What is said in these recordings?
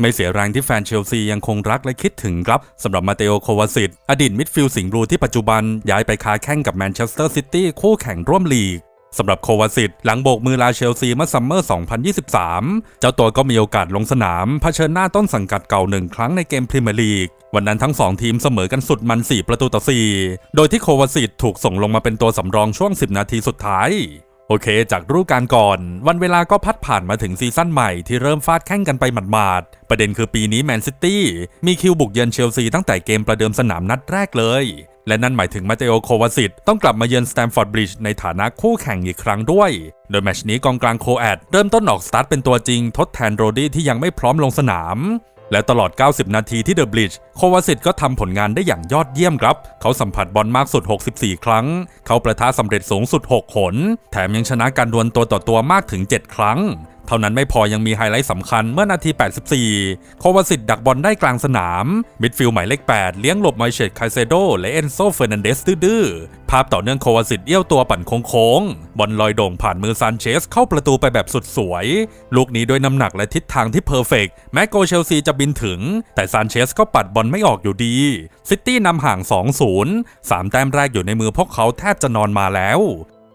ไม่เสียแรงที่แฟนเชลซียังคงรักและคิดถึงครับสำหรับมาเตโอโควาซิตอดีตมิดฟิลด์สิงห์บลูที่ปัจจุบันย้ายไปค้าแข่งกับแมนเชสเตอร์ซิตี้คู่แข่งร่วมลีกสำหรับโควาซิตหลังโบกมือลาเชลซีเมื่อซัมเมอร์ 2023 เจ้าตัวก็มีโอกาสลงสนามเผชิญหน้าต้นสังกัดเก่าหนึ่งครั้งในเกมพรีเมียร์ลีก วันนั้นทั้ง 2 ทีมเสมอกันสุดมัน 4 ประตูต่อ 4 โดยที่โควาซิตถูกส่งลงมาเป็นตัวสำรองช่วง 10 นาทีสุดท้าย โอเค จากฤดูกาลก่อน วันเวลาก็พัดผ่านมาถึงซีซั่นใหม่ที่เริ่มฟาดแข่งกันไปหมาดๆ ประเด็นคือปีนี้แมนซิตี้มีคิวบุกเยือนเชลซีตั้งแต่เกมประเดิมสนามนัดแรกเลย และนั่นหมายถึงมาเตโอโควาซิตต้องกลับมาเยือนสแตมฟอร์ดบริดจ์ในฐานะคู่แข่งอีกครั้งด้วย โดยแมชนี้กองกลางโคแอดเริ่มต้นออกสตาร์ทเป็นตัวจริงทดแทนโรดี้ที่ยังไม่พร้อมลงสนาม และตลอด 90 นาทีที่เดอะบลิชโควาสิตก็ทำผลงานได้อย่างยอดเยี่ยมครับ เขาสัมผัสบอลมากสุด 64 ครั้ง เขาประท้าสำเร็จสูงสุด 6 หน แถมยังชนะการดวลตัวต่อตัวมากถึง 7 ครั้ง เท่านั้นไม่พอยังมีไฮไลท์สำคัญเมื่อนาที 84 โควาซิตดักบอลได้กลางสนาม มิดฟิลด์หมายเลข 8 เลี้ยงหลบไมเชตไคเซโด และเอนโซเฟอร์นันเดสดื้อภาพต่อเนื่องโควาซิตเอี้ยวตัวปั่นโค้งๆบอลลอยโด่งผ่านมือซานเชสเข้าประตูไปแบบสุดสวย ลูกนี้ด้วยน้ำหนักและทิศทางที่เพอร์เฟกต์แม้โกเชลซีจะบินถึง แต่ซานเชสก็ปัดบอลไม่ออกอยู่ดี ซิตี้นำห่าง 2-0 3 แต้มแรกอยู่ในมือพวกเขาแทบจะนอนมาแล้ว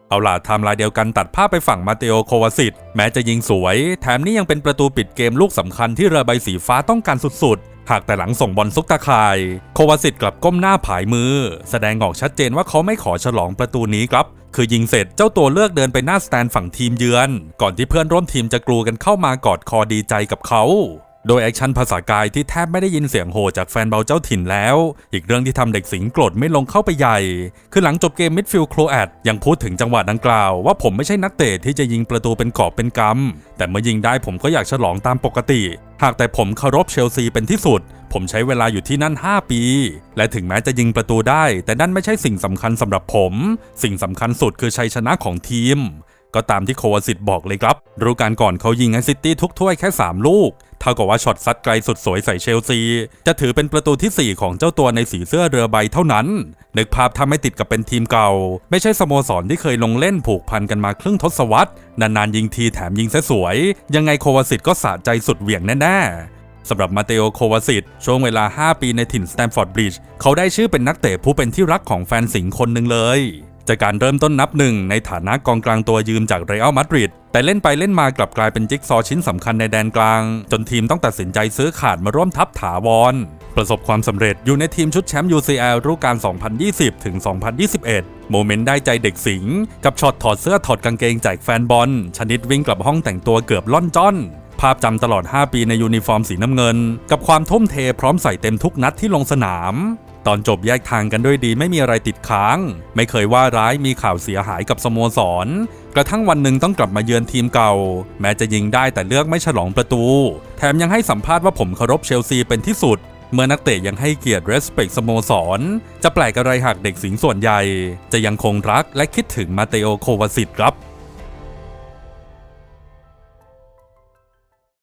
เอาล่ะไทม์ไลน์เดียวกันตัดภาพไปฝั่งมาเตโอโควาซิตแม้จะยิงสวย แถมนี่ยังเป็นประตูปิดเกมลูกสำคัญที่เรือใบสีฟ้าต้องการสุดๆ หากแต่หลังส่งบอลซุกตาข่าย โควาซิตกลับก้มหน้าผายมือ แสดงออกชัดเจนว่าเขาไม่ขอฉลองประตูนี้ครับ คือยิงเสร็จเจ้าตัวเลือกเดินไปหน้าสแตนฝั่งทีมเยือน ก่อนที่เพื่อนร่วมทีมจะกรูกันเข้ามากอดคอดีใจกับเขา โดยแอคชั่นภาษากายที่แทบไม่ได้ยินเสียงโห่จากแฟนเบาเจ้าถิ่นแล้ว อีกเรื่องที่ทำเด็กสิงห์โกรธไม่ลงเข้าไปใหญ่ คือหลังจบเกมมิดฟิลด์โครแอดยังพูดถึงจังหวะดังกล่าวว่าผมไม่ใช่นักเตะที่จะยิงประตูเป็นกอบเป็นกำแต่เมื่อยิงได้ผมก็อยากฉลองตามปกติ หากแต่ผมเคารพเชลซีเป็นที่สุด ผมใช้เวลาอยู่ที่นั่น 5 ปี และถึงแม้จะยิงประตูได้ แต่นั่นไม่ใช่สิ่งสำคัญสำหรับผม สิ่งสำคัญสุดคือชัยชนะของทีมก็ตามที่โควาซิตบอกเลยครับ รู้การก่อนเขายิงให้ซิตี้ทุกถ้วยแค่ 3 ลูก ท่ากับว่าช็อตซัดไกลสุดสวยใส่เชลซี จะถือเป็นประตูที่ 4 ของเจ้าตัวในสีเสื้อเรือใบเท่านั้น นึกภาพถ้าไม่ติดกับเป็นทีมเก่า ไม่ใช่สโมสรที่เคยลงเล่นผูกพันกันมาครึ่งทศวรรษ นานๆยิงทีแถมยิงซะสวย ยังไงโควาซิตก็สะใจสุดเหวี่ยงแน่ๆสำหรับมาเตโอโควาซิตช่วงเวลา 5 ปีในถิ่นสแตมฟอร์ดบริดจ์เขาได้ชื่อเป็นนักเตะผู้เป็นที่รักของแฟนสิงห์คนหนึ่งเลย จากการเริ่มต้นนับหนึ่งในฐานะกองกลางตัวยืมจากเรอัลมาดริดแต่เล่นไปเล่นมากลับกลายเป็นจิ๊กซอชิ้นสำคัญในแดนกลาง จนทีมต้องตัดสินใจซื้อขาดมาร่วมทัพถาวร ประสบความสำเร็จอยู่ในทีมชุดแชมป์ UCL ฤดูกาล 2020 ถึง 2021 โมเมนต์ได้ใจเด็กสิงห์กับช็อตถอดเสื้อถอดกางเกงแจกแฟนบอล ชนิดวิ่งกลับห้องแต่งตัวเกือบล่อนจ้อนภาพจำตลอด 5 ปีในยูนิฟอร์มสีน้ำเงิน กับความทุ่มเทพร้อมใส่เต็มทุกนัดที่ลงสนาม ตอนจบแยกทางกันด้วยดีไม่มีอะไรติดค้าง ไม่เคยว่าร้ายมีข่าวเสียหายกับสโมสร กระทั่งวันหนึ่งต้องกลับมาเยือนทีมเก่า แม้จะยิงได้แต่เลือกไม่ฉลองประตู แถมยังให้สัมภาษณ์ว่าผมเคารพเชลซีเป็นที่สุดเมื่อนักเตะยังให้เกียรติ respect สโมสร จะแปลกอะไรหากเด็กสิงส่วนใหญ่ จะยังคงรักและคิดถึงมาเตโอโควาซิตครับ